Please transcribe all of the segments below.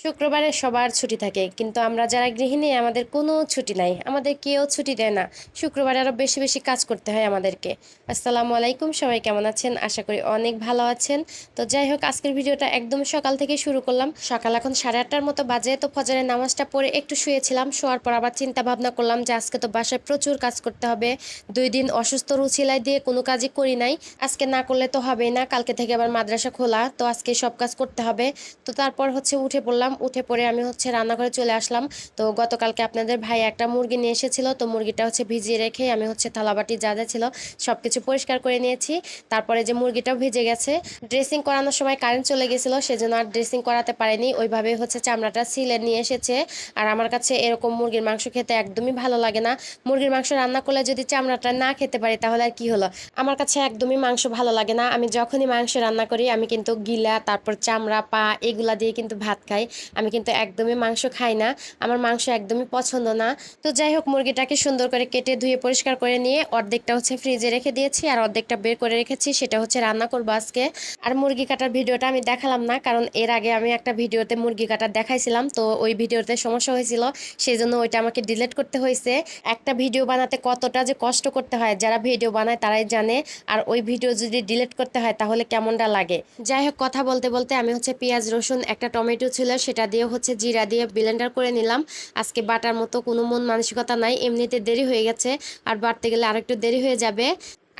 শুক্রবারে সবার ছুটি থাকে, কিন্তু আমরা যারা গৃহিণী, আমাদের কোনো ছুটি নাই। আমাদের কেউ ছুটি দেয় না। শুক্রবারে আরও বেশি বেশি কাজ করতে হয় আমাদেরকে। আসসালামু আলাইকুম, সবাই কেমন আছেন? আশা করি অনেক ভালো আছেন। তো যাই হোক, আজকের ভিডিওটা একদম সকাল থেকে শুরু করলাম। সকাল এখন সাড়ে আটটার মতো বাজে, তো ফজরের নামাজটা পড়ে একটু শুয়েছিলাম। শোয়ার পর আবার চিন্তা ভাবনা করলাম যে আজকে তো বাসায় প্রচুর কাজ করতে হবে। দুই দিন অসুস্থ রুচিলাই দিয়ে কোনো কাজই করি নাই। আজকে না করলে তো হবেই না। কালকে থেকে আবার মাদ্রাসা খোলা, তো আজকে সব কাজ করতে হবে। তো তারপর হচ্ছে উঠে পড়লাম। উঠে পড়ে আমি হচ্ছে রান্নাঘরে চলে আসলাম। তো গতকালকে আপনাদের ভাই একটা মুরগি নিয়ে এসেছিল, তো মুরগিটা হচ্ছে ভিজিয়ে রেখে আমি হচ্ছে থালাবাটি যা যা ছিল সব কিছু পরিষ্কার করে নিয়েছি। তারপরে যে মুরগিটাও ভিজে গেছে ড্রেসিং করানোর সময় কারেন্ট চলে গেছিল, সেজন্য আর ড্রেসিং করাতে পারেনি। ওইভাবে হচ্ছে চামড়াটা সিলে নিয়ে এসেছে। আর আমার কাছে এরকম মুরগির মাংস খেতে একদমই ভালো লাগে না। মুরগির মাংস রান্না করলে যদি চামড়াটা না খেতে পারি, তাহলে আর কি হলো? আমার কাছে একদমই মাংস ভালো লাগে না। আমি যখনই মাংস রান্না করি, আমি কিন্তু গিলা, তারপর চামড়া, পা, এগুলা দিয়ে কিন্তু ভাত খাই। আমি কিন্তু একদমই মাংস খাই না, আমার মাংস একদমই পছন্দ না। তো যাই হোক, মুরগিটাকে সুন্দর করে কেটে ধুয়ে পরিষ্কার করে নিয়ে অর্ধেকটা হচ্ছে ফ্রিজে রেখে দিয়েছি আর অর্ধেকটা বের করে রেখেছি, সেটা হচ্ছে রান্না করব আজকে। আর মুরগি কাটার ভিডিওটা আমি দেখালাম না, কারণ এর আগে আমি একটা ভিডিওতে মুরগি কাটার দেখাইছিলাম, তো ওই ভিডিওতে সমস্যা হয়েছিল সেই জন্য ওইটা আমাকে ডিলিট করতে হয়েছে। একটা ভিডিও বানাতে কতটা যে কষ্ট করতে হয়, যারা ভিডিও বানায় তারাই জানে, আর ওই ভিডিও যদি ডিলিট করতে হয় তাহলে কেমনটা লাগে? যাই হোক, কথা বলতে বলতে আমি হচ্ছে পেঁয়াজ, রসুন, একটা টমেটো ছিল সেটা দিয়ে হচ্ছে জিরা দিয়ে ব্লেন্ডার করে নিলাম। আজকে বাটার মতো কোনো মন মানসিকতা নাই, এমনিতে দেরি হয়ে গেছে, আর বাড়তে গেলে আরেকটু দেরি হয়ে যাবে।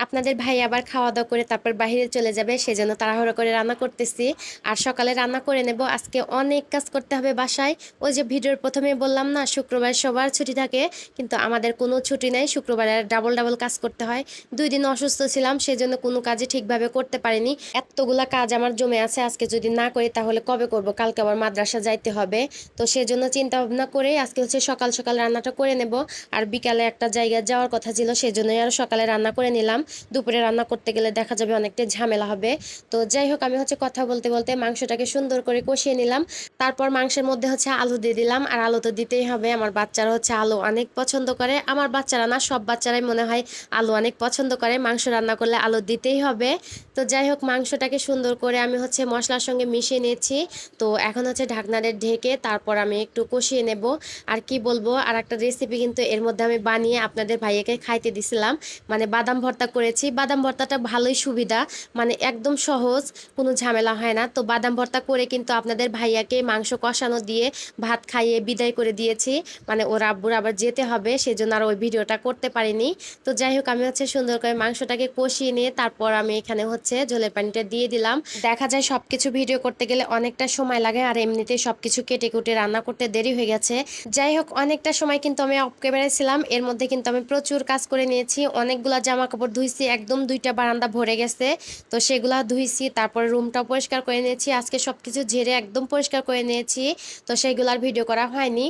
আপনাদের ভাই আবার খাওয়া দাওয়া করে তারপর বাইরে চলে যাবে, সেজন্য তাড়াহুড়ো করে রান্না করতেছি। আর সকালে রান্না করে নেব, আজকে অনেক কাজ করতে হবে বাসায়। ওই যে ভিডিওর প্রথমে বললাম না, শুক্রবার সবার ছুটি থাকে, কিন্তু আমাদের কোনো ছুটি নেই, শুক্রবারে ডাবল ডাবল কাজ করতে হয়। দুই দিন অসুস্থ ছিলাম, সেজন্য কোনো কাজই ঠিকভাবে করতে পারিনি। এতগুলা কাজ আমার জমে আছে, আজকে যদি না করি তাহলে কবে করব? কালকে আবার মাদ্রাসা যাইতে হবে। তো সেজন্য চিন্তা ভাবনা করে আজকে হচ্ছে সকাল সকাল রান্নাটা করে নেব। আর বিকালে একটা জায়গায় যাওয়ার কথা ছিল, সেজন্যই আর সকালে রান্না করে নিলাম। দুপুরে রান্না করতে গেলে দেখা যাবে অনেকটা ঝামেলা হবে। তো যাই হোক, আমি হচ্ছে কথা বলতে বলতে মাংসটাকে সুন্দর করে কষিয়ে নিলাম। তারপর মাংসের মধ্যে হচ্ছে আলু দিয়ে দিলাম। আর আলু তো দিতেই হবে। আমার বাচ্চারা হচ্ছে আলু অনেক পছন্দ করে। আমার বাচ্চারা না, সব বাচ্চারাই মনে হয় আলু অনেক পছন্দ করে। মাংস রান্না করলে আলু দিতেই হবে। তো যাই হোক, মাংসটাকে সুন্দর করে আমি হচ্ছে মশলার সঙ্গে মিশিয়ে নিয়েছি। তো এখন হচ্ছে ঢাকনারে ঢেকে তারপর আমি একটু কষিয়ে নেব। আর কি বলব আর একটা রেসিপি কিন্তু এর মধ্যে আমি বানিয়ে আপনাদের ভাইয়াকে খাইতে দিছিলাম। মানে বাদাম ভর্তা করেছি। বাদাম ভর্তাটা ভালোই সুবিধা। মানে একদম সহজ, কোনো ঝামেলা হয় না। তো বাদাম ভর্তা করে কিন্তু আপনাদের ভাইয়াকে মাংস কষানো দিয়ে ভাত খাইয়ে বিদায় করে দিয়েছি। মানে ওর আব্বুর আবার যেতে হবে, সেজন্য আর ওই ভিডিওটা করতে পারিনি। তো যাই হোক, আমি হচ্ছে সুন্দর করে মাংসটাকে কষিয়ে নিয়ে তারপর আমি এখানে হচ্ছে জলের পানিটা দিয়ে দিলাম। দেখা যায় সব কিছু ভিডিও করতে গেলে অনেকটা সময় লাগে, আর এমনিতে সব কিছু কেটে কুটে রান্না করতে দেরি হয়ে গেছে। যাই হোক, অনেকটা সময় কিন্তু আমি অফ ক্যামেরায় ছিলাম। এর মধ্যে কিন্তু আমি প্রচুর কাজ করে নিয়েছি। অনেকগুলা জামা কাপড় ধুইছি, একদম দুইটা বারান্দা ভরে গেছে। তো সেগুলা ধুইছি, তারপরে রুমটা পরিষ্কার করে নিয়েছি। আজকে সব কিছু ঝেড়ে একদম পরিষ্কার করে নিয়েছি, তো সেগুলার ভিডিও করা হয়নি।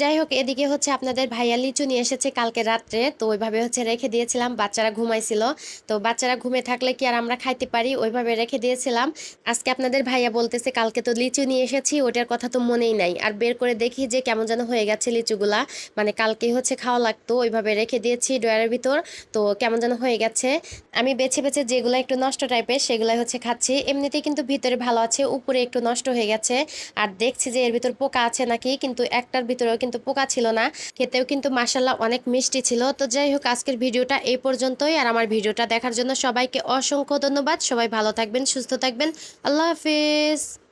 যাই হোক, এদিকে হচ্ছে আপনাদের ভাইয়া লিচু নিয়ে এসেছে কালকে রাত্রে, তো ওইভাবে হচ্ছে রেখে দিয়েছিলাম, বাচ্চারা ঘুমাইছিল। তো বাচ্চারা ঘুমে থাকলে কি আর আমরা খাইতে পারি? ওইভাবে রেখে দিয়েছিলাম। আজকে আপনাদের ভাইয়া বলতেছে, কালকে তো লিচু নিয়ে এসেছি, ওটার কথা তো মনেই নাই। আর বের করে দেখি যে কেমন যেন হয়ে গেছে লিচুগুলা। মানে কালকেই হচ্ছে খাওয়া লাগতো, ওইভাবে রেখে দিয়েছি ডয়ারের ভিতর, তো কেমন যেন হয়ে গেছে আমি বেছে বেছে যেগুলো একটু নষ্ট টাইপের সেগুলাই হচ্ছে খাচ্ছি। এমনিতেই কিন্তু ভিতরে ভালো আছে, উপরে একটু নষ্ট হয়ে গেছে। আর দেখছি যে এর ভিতর পোকা আছে নাকি, কিন্তু একটার ভিতরেও কিন্তু পোকা ছিল না। খেতেও কিন্তু মাসাল্লাহ অনেক মিষ্টি ছিল। তো যাই হোক, আজকের ভিডিওটা এই পর্যন্তই। আর আমার ভিডিওটা দেখার জন্য সবাইকে অসংখ্য ধন্যবাদ। সবাই ভালো থাকবেন, সুস্থ থাকবেন। আল্লাহ হাফিজ।